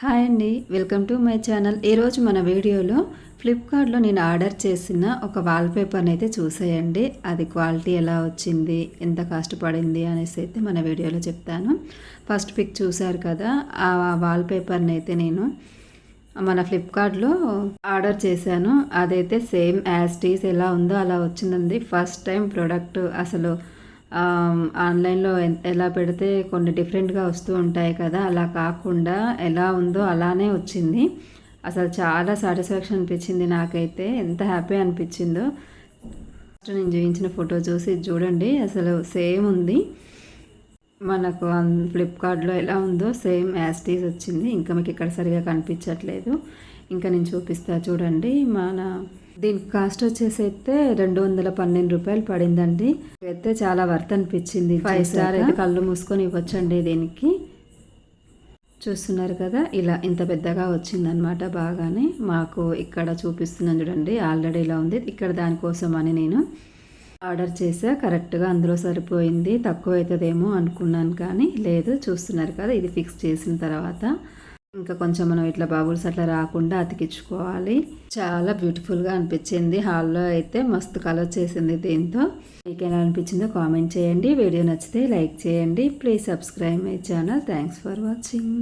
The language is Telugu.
హాయ్ అండి. Welcome to my channel. ఈరోజు మన వీడియోలో ఫ్లిప్కార్ట్లో నేను ఆర్డర్ చేసిన ఒక వాల్పేపర్ని అయితే చూసేయండి. అది క్వాలిటీ ఎలా వచ్చింది ఎంత కాస్ట్ పడింది అనేసి అయితే మన వీడియోలో చెప్తాను. ఫస్ట్ పిక్ చూశారు కదా ఆ వాల్పేపర్ని అయితే నేను మన ఫ్లిప్కార్ట్లో ఆర్డర్ చేశాను. అదైతే సేమ్ యాజ్ టీస్ ఎలా ఉందో అలా వచ్చిందండి. ఫస్ట్ టైం ప్రోడక్ట్ అసలు ఆన్లైన్లో ఎన్- ఎలా పెడితే కొన్ని డిఫరెంట్గా వస్తూ ఉంటాయి కదా అలా కాకుండా ఎలా ఉందో అలానే వచ్చింది. అసలు చాలా సాటిస్ఫాక్షన్ అనిపించింది నాకైతే ఎంత హ్యాపీ అనిపించిందో. ఫస్ట్ నేను చూపించిన ఫోటో చూసి చూడండి అసలు సేమ్ ఉంది. మనకు అన్- ఫ్లిప్కార్ట్లో ఎలా ఉందో సేమ్ యాస్టీస్ వచ్చింది ఇంకా మీకు ఇక్కడ సరిగా కనిపించట్లేదు. ఇంకా నేను చూపిస్తా చూడండి మన దీనికి కాస్ట్ వచ్చేసి అయితే రెండు వందల పన్నెండు రూపాయలు పడిందండి. అయితే చాలా వర్త్ అనిపించింది ఫైవ్ స్టార్ అయితే కళ్ళు మూసుకొని ఇవ్వచ్చండి దీనికి. చూస్తున్నారు కదా ఇలా ఇంత పెద్దగా వచ్చిందనమాట బాగానే. మాకు ఇక్కడ చూపిస్తున్నాను చూడండి ఆల్రెడీ ఇలా ఉంది. ఇక్కడ దానికోసం అని నేను ఆర్డర్ చేసా. కరెక్ట్గా అందులో సరిపోయింది. తక్కువ అవుతుందేమో అనుకున్నాను కానీ లేదు చూస్తున్నారు కదా ఇది ఫిక్స్ చేసిన తర్వాత. ఇంకా కొంచెం మనం ఇట్లా బబుల్స్ అట్లా రాకుండా అతికించుకోవాలి. చాలా బ్యూటిఫుల్గా అనిపించింది. హాల్లో అయితే మస్తు కలర్ చేసింది దీంతో. మీకు ఎలా అనిపించిందో కామెంట్ చేయండి. వీడియో నచ్చితే లైక్ చేయండి. Please subscribe my channel. Thanks for watching.